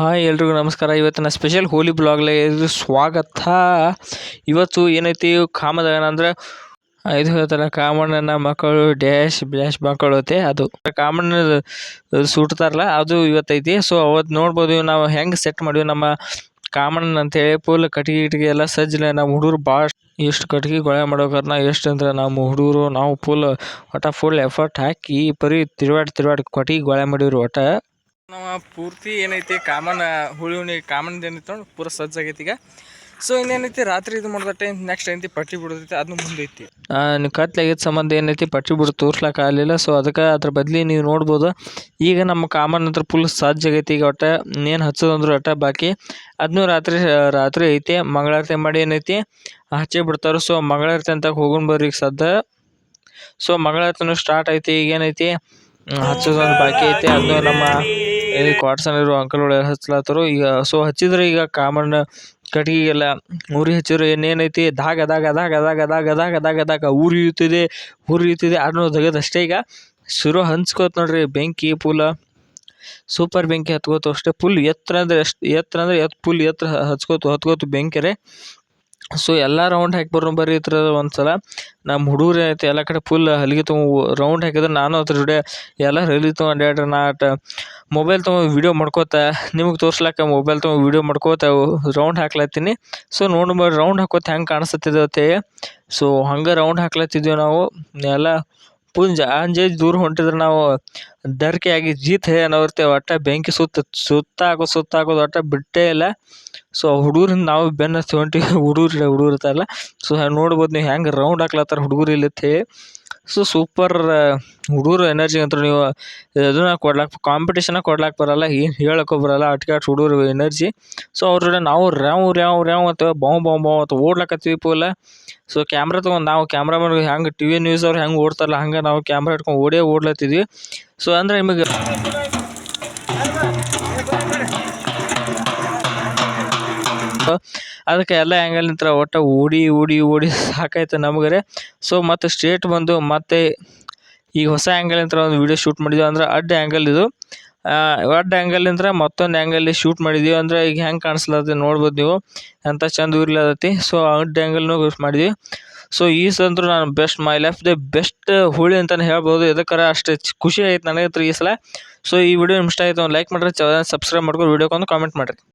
Hi ಎಲ್ರಿಗೂ ನಮಸ್ಕಾರ. ಇವತ್ತಿನ ಸ್ಪೆಷಲ್ ಹೋಲಿ ಬ್ಲಾಗ್ಲೆ ಸ್ವಾಗತ. ಇವತ್ತು ಏನೈತಿ ಕಾಮದಗನ ಅಂದ್ರೆ ಇದು ಹೇಳ್ತಾರೆ ಕಾಮಣ್ಣನ ಮಕ್ಕಳು ಡ್ಯಾಶ್ ಡ್ಯಾಶ್ ಮಕ್ಕಳು ಐತೆ ಅದು. ಕಾಮಣ್ಣ ಸುಟ್ತಾರಲ್ಲ, ಅದು ಇವತ್ತೈತಿ. ಸೊ ಅವತ್ತು ನೋಡ್ಬೋದು ನಾವು ಹೆಂಗೆ ಸೆಟ್ ಮಾಡಿವಿ ನಮ್ಮ ಕಾಮಣ್ಣ ಅಂತೇಳಿ. ಫುಲ್ ಕಟ್ಟಿಗೆ ಇಟ್ಗೆ ಎಲ್ಲ ಸಜ್ಜಲೆ ನಮ್ಮ ಹುಡುಗರು ಭಾಳ ಎಷ್ಟು ಕಟ್ಗೆ ಗೊಳೆ ಮಾಡ್ಬೇಕಾದ್ರೆ ಎಷ್ಟು ಅಂದ್ರೆ ನಮ್ಮ ಹುಡುಗರು, ನಾವು ಫುಲ್ ಒಟ್ಟ ಫುಲ್ ಎಫರ್ಟ್ ಹಾಕಿ, ಬರೀ ತಿರುವಾಡಿ ತಿರುವಾಡಿ ಕಟ್ಗೆ ಗೊಳೆ ಮಾಡಿವ್ರಿ ಒಟ್ಟ. ನಾವು ಪೂರ್ತಿ ಏನೈತಿ ಕಾಮನ್, ಹುಳಿ ಹುಣಿ ಕಾಮನ್ ಏನೈತೆ ಪೂರ ಸಜ್ಜಾಗೈತಿ ಈಗ. ಸೊ ಇನ್ನೇನೈತಿ? ರಾತ್ರಿ ಇದು ಮಾಡ್ದಟ್ಟೆ ನೆಕ್ಸ್ಟ್ ಏನೈತಿ? ಪಟ್ಟಿ ಬಿಡೋದೈತಿ ಅದನ್ನು ಮುಂದೈತಿ. ನೀವು ಕತ್ಲಾಗಿದ್ದ ಸಂಬಂಧ ಏನೈತಿ? ಪಟ್ಟಿ ಬಿಡು ತೋರ್ಸ್ಲಕ್ಕೆ ಆಗಲಿಲ್ಲ. ಸೊ ಅದಕ್ಕೆ ಅದ್ರ ಬದಲಿ ನೀವು ನೋಡ್ಬೋದು. ಈಗ ನಮ್ಮ ಕಾಮನ್ ಹತ್ರ ಫುಲ್ ಸಜ್ಜಾಗೈತಿ ಈಗ ಒಟ್ಟ ಏನು ಹಚ್ಚೋದಂದ್ರೆ ಒಟ್ಟ ಬಾಕಿ. ಅದನ್ನೂ ರಾತ್ರಿ ರಾತ್ರಿ ಐತಿ. ಮಂಗಳಾರತಿ ಮಾಡಿ ಏನೈತಿ? ಹಚ್ಚಿ ಬಿಡ್ತಾರೆ. ಸೊ ಮಂಗಳಾರತಿ ಅಂತ ಹೋಗೋಣ ಬರ್ರಿ ಈಗ ಸದ್ದ. ಸೊ ಮಂಗಳಾರತಿನೂ ಸ್ಟಾರ್ಟ್ ಐತಿ. ಈಗ ಏನೈತಿ? ಹಚ್ಚೋದೊಂದು ಬಾಕಿ ಐತಿ. ಅದನ್ನು ನಮ್ಮ ಇಲ್ಲಿ ಅಂಕಲ್ ಅಂಕಲ್ಗಳು ಹಚ್ಚಲಾತರು ಈಗ ಸೊ ಹಚ್ಚಿದ್ರೆ ಈಗ ಕಾಮನ್ ಕಟ್ಗಿಗೆಲ್ಲ ಉರಿ ಹಚ್ಚಿದ್ರೆ ಇನ್ನೇನೈತಿ? ದಾಗ ದಾಗ ದಾಗ ದಾಗ ದಾಗ ದಾಗ ದಾಗ ದಾಗ ಉರಿಯುತ್ತಿದೆ ಉರಿಯುತ್ತಿದೆ ಅನ್ನೋದು ತೆಗೆದಷ್ಟೇ ಈಗ ಶುರು ಹಂಚ್ಕೋತ ನೋಡ್ರಿ ಬೆಂಕಿ ಪೂಲ ಸೂಪರ್ ಬೆಂಕಿ ಹತ್ಕೋತು ಅಷ್ಟೇ. ಫುಲ್ ಎತ್ತರ ಅಂದ್ರೆ ಎಷ್ಟು ಎತ್ತರ ಅಂದ್ರೆ ಎತ್ ಫುಲ್ ಎತ್ತರ ಹಚ್ಕೋತು ಹತ್ಕೋತು ಬೆಂಕಿರೆ. ಸೊ ಎಲ್ಲ ರೌಂಡ್ ಹಾಕಿ ಬರೋ ಬರ್ರಿ ಥರ ಒಂದು ಸಲ ನಮ್ಮ ಹುಡುಗರು ಐತೆ ಎಲ್ಲ ಕಡೆ ಫುಲ್ ಹಲಿಗೆ ತೊಗೊ ರೌಂಡ್ ಹಾಕಿದ್ರೆ ನಾನು ಅದ್ರ ಜೋಡಿ ಎಲ್ಲ ಹಲಿಗೆ ತೊಗೊಂಡು ಅಡ್ಡಾಡ್ರಿ ನಾ ಆಟ ಮೊಬೈಲ್ ತೊಗೊಂಡು ವೀಡಿಯೋ ಮಾಡ್ಕೋತ, ನಿಮಗೆ ತೋರ್ಸ್ಲಕ್ಕ ಮೊಬೈಲ್ ತೊಗೊಂಡು ವೀಡಿಯೋ ಮಾಡ್ಕೋತ ರೌಂಡ್ ಹಾಕ್ಲತ್ತೀನಿ. ಸೊ ನೋಡಿ ರೌಂಡ್ ಹಾಕೋತ ಹೆಂಗೆ ಕಾಣಿಸ್ತದೆ ಸೊ ಹಂಗೆ ರೌಂಡ್ ಹಾಕ್ಲತ್ತಿದ್ದೀವಿ ನಾವು, ಎಲ್ಲ ಫುಲ್ ಅಂಜೆ ದೂರ ಹೊಂಟಿದ್ರೆ ನಾವು ಡರ್ಕೆ ಆಗಿ ಜೀತ್ ಹೇ ಅನ್ನೋರ್ತೆ ಒಟ್ಟ ಬೆಂಕಿ ಸುತ್ತ ಸುತ್ತ ಹಾಕೋದು ಸುತ್ತ ಒಟ್ಟ ಬಿಟ್ಟೇ ಇಲ್ಲ. ಸೊ ಹುಡುಗರಿಂದ ನಾವು ಬೆನ್ನು ಹತ್ತಿ ಹೊಂಟಿವಿ ಹುಡುಗರು ಹುಡುಗರು ಇರ್ತಾರಲ್ಲ. ಸೊ ನೋಡ್ಬೋದು ನೀವು ಹೆಂಗೆ ರೌಂಡ್ ಹಾಕ್ಲತ್ತಾರ ಹುಡುಗರು ಇಲ್ಲಿ ಹೇಳಿ. ಸೊ ಸೂಪರ್ ಹುಡುಗರು ಎನರ್ಜಿ ಅಂತ ನೀವು, ಇದನ್ನ ಕೊಡ್ಲಾಕ ಕಾಂಪಿಟೇಷನ ಕೊಡ್ಲಾಕ ಬರಲ್ಲ, ಏನು ಹೇಳಕ್ಕೂ ಬರಲ್ಲ ಅಟ್ಕೆ ಅಟ್ ಹುಡುಗರು ಎನರ್ಜಿ. ಸೊ ಅವ್ರ ಜೊತೆ ನಾವು ರ್ಯಾವ್ ರ್ಯಾವ್ ರ್ಯಾವ್ ಅಂತ ಬಾವ್ ಬಾವ್ ಬಾವ್ ಅಂತ ಓಡ್ಲಕತ್ತೀವಿ ಪೂಲ. ಸೊ ಕ್ಯಾಮ್ರಾ ತೊಗೊಂಡು ನಾವು ಕ್ಯಾಮ್ರಾಮನ್ ಹೆಂಗೆ ಟಿ ವಿ ನ್ಯೂಸ್ ಅವ್ರು ಹೆಂಗೆ ಓಡ್ತಾರಲ್ಲ, ಹಂಗೆ ನಾವು ಕ್ಯಾಮ್ರಾ ಇಟ್ಕೊಂಡು ಓಡೇ ಓಡ್ಲತ್ತಿದ್ವಿ ಸೊ ಅಂದರೆ ನಿಮಗೆ ಅದಕ್ಕೆ ಎಲ್ಲ ಆ್ಯಂಗಲ್ ನಿಂತ್ರ ಒಟ್ಟು ಓಡಿ ಓಡಿ ಓಡಿ ಸಾಕಾಯ್ತು ನಮಗರೆ. ಸೊ ಮತ್ತು ಸ್ಟ್ರೇಟ್ ಬಂದು ಮತ್ತೆ ಈಗ ಹೊಸ ಆ್ಯಂಗಲ್ ನಿಂತ್ರ ಒಂದು ವೀಡಿಯೋ ಶೂಟ್ ಮಾಡಿದ್ವಿ ಅಂದ್ರೆ ಅಡ್ಡ ಆ್ಯಂಗಲ್ ಇದು. ಅಡ್ಡ ಆ್ಯಂಗಲಿಂದ ಮತ್ತೊಂದು ಆ್ಯಂಗಲ್ಲಿ ಶೂಟ್ ಮಾಡಿದ್ವಿ ಅಂದ್ರೆ ಈಗ ಹೆಂಗೆ ಕಾಣಿಸ್ಲತ್ತೆ ನೋಡ್ಬೋದು ನೀವು. ಎಂಥ ಚಂದ ಉರ್ಲತ್ತೈತಿ ಸೊ ಅಡ್ಡ ಆ್ಯಂಗಲ್ನು ಯೂಸ್ ಮಾಡಿದ್ವಿ. ಸೊ ಈ ಸಂದ್ರು ನಾನು best my life the best Holi ಅಂತಲೇ ಹೇಳ್ಬೋದು. ಇದಕ್ಕಾರ ಅಷ್ಟು ಖುಷಿ ಆಯ್ತು ನನಗಂತೂ ಈ ಸಲ. ಸೊ ಈ ವಿಡಿಯೋ ಇಷ್ಟ ಆಯ್ತು ಒಂದು ಲೈಕ್ ಮಾಡಿರಿ ಸಬ್ಸ್ಕ್ರೈಬ್ ಮಾಡ್ಕೊಂಡು ವಿಡಿಯೋಕ್ಕೊಂದು ಕಾಮೆಂಟ್ ಮಾಡಿರಿ.